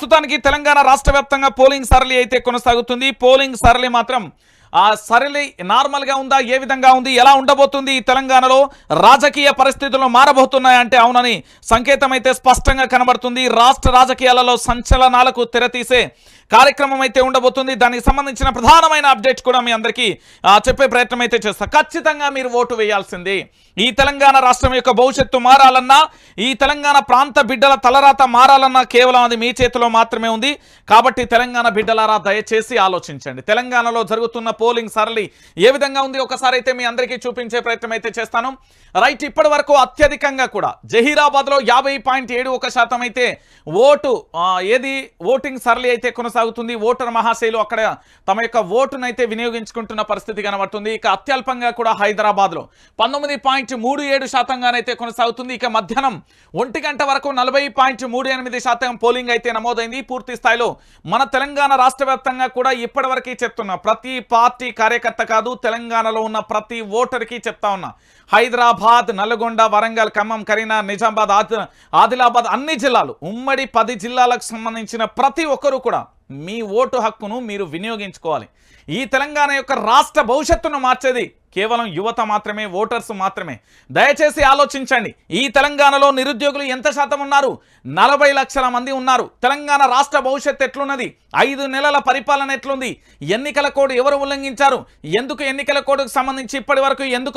ప్రస్తుతానికి తెలంగాణ రాష్ట్ర పోలింగ్ సరళి అయితే కొనసాగుతుంది. పోలింగ్ సరళి మాత్రం సరళి నార్మల్గా ఉందా? ఏ విధంగా ఉంది? ఎలా ఉండబోతుంది ఈ తెలంగాణలో? రాజకీయ పరిస్థితులు మారబోతున్నాయంటే అవునని సంకేతం అయితే స్పష్టంగా కనబడుతుంది. రాష్ట్ర రాజకీయాలలో సంచలనాలకు తెరతీసే కార్యక్రమం అయితే ఉండబోతుంది. దానికి సంబంధించిన ప్రధానమైన అప్డేట్ కూడా మీ అందరికీ చెప్పే ప్రయత్నం అయితే చేస్తా. ఖచ్చితంగా మీరు ఓటు వేయాల్సింది. ఈ తెలంగాణ రాష్ట్రం యొక్క భవిష్యత్తు మారాలన్నా ఈ తెలంగాణ ప్రాంత బిడ్డల తలరాత మారాలన్నా కేవలం అది మీ చేతిలో మాత్రమే ఉంది. కాబట్టి తెలంగాణ బిడ్డలారా దయచేసి ఆలోచించండి. తెలంగాణలో జరుగుతున్న పోలింగ్ సరళి. ఏ విధంగా ఉంది? ఒకసారి అయితే మీ అందరికీ చూపించే ప్రయత్నం అయితే చేస్తాను. రైట్ ఇప్పటి వరకు అత్యధికంగా కూడా జహీరాబాద్లో యాభై పాయింట్ ఏడు ఒక శాతం అయితే ఓటు ఏది? ఓటింగ్ సరళి అయితే కొనసాగుతుంది. ఓటర్ మహాశైలు అక్కడ తమ యొక్క ఓటును అయితే వినియోగించుకుంటున్న పరిస్థితి కనబడుతుంది. ఇక అత్యల్పంగా కూడా హైదరాబాద్లో పంతొమ్మిది పాయింట్ మూడు ఏడు శాతంగానైతే కొనసాగుతుంది. ఇక మధ్యాహ్నం ఒంటి గంట వరకు నలభై పాయింట్ మూడు ఎనిమిది శాతం పోలింగ్ అయితే నమోదైంది. పూర్తి స్థాయిలో మన తెలంగాణ రాష్ట్ర వ్యాప్తంగా కూడా ఇప్పటివరకు చెప్తున్నా ప్రతి పార్టీ పార్టీ కార్యకర్త కాదు తెలంగాణలో ఉన్న ప్రతి ఓటర్కి చెప్తా ఉన్నా. హైదరాబాద్ నల్గొండ వరంగల్ ఖమ్మం కరీనా నిజామాబాద్ ఆది ఆదిలాబాద్ అన్ని జిల్లాలు ఉమ్మడి పది జిల్లాలకు సంబంధించిన ప్రతి ఒక్కరూ కూడా మీ ఓటు హక్కును మీరు వినియోగించుకోవాలి. ఈ తెలంగాణ యొక్క రాష్ట్ర భవిష్యత్తును మార్చేది కేవలం యువత మాత్రమే ఓటర్స్ మాత్రమే. దయచేసి ఆలోచించండి. ఈ తెలంగాణలో నిరుద్యోగులు ఎంత శాతం ఉన్నారు? నలభై లక్షల మంది ఉన్నారు. తెలంగాణ రాష్ట్ర భవిష్యత్తు ఎట్లున్నది? ఐదు నెలల పరిపాలన ఎట్లుంది? ఎన్నికల కోడ్ ఎవరు ఉల్లంఘించారు? ఎందుకు ఎన్నికల కోడ్కు సంబంధించి ఇప్పటి వరకు ఎందుకు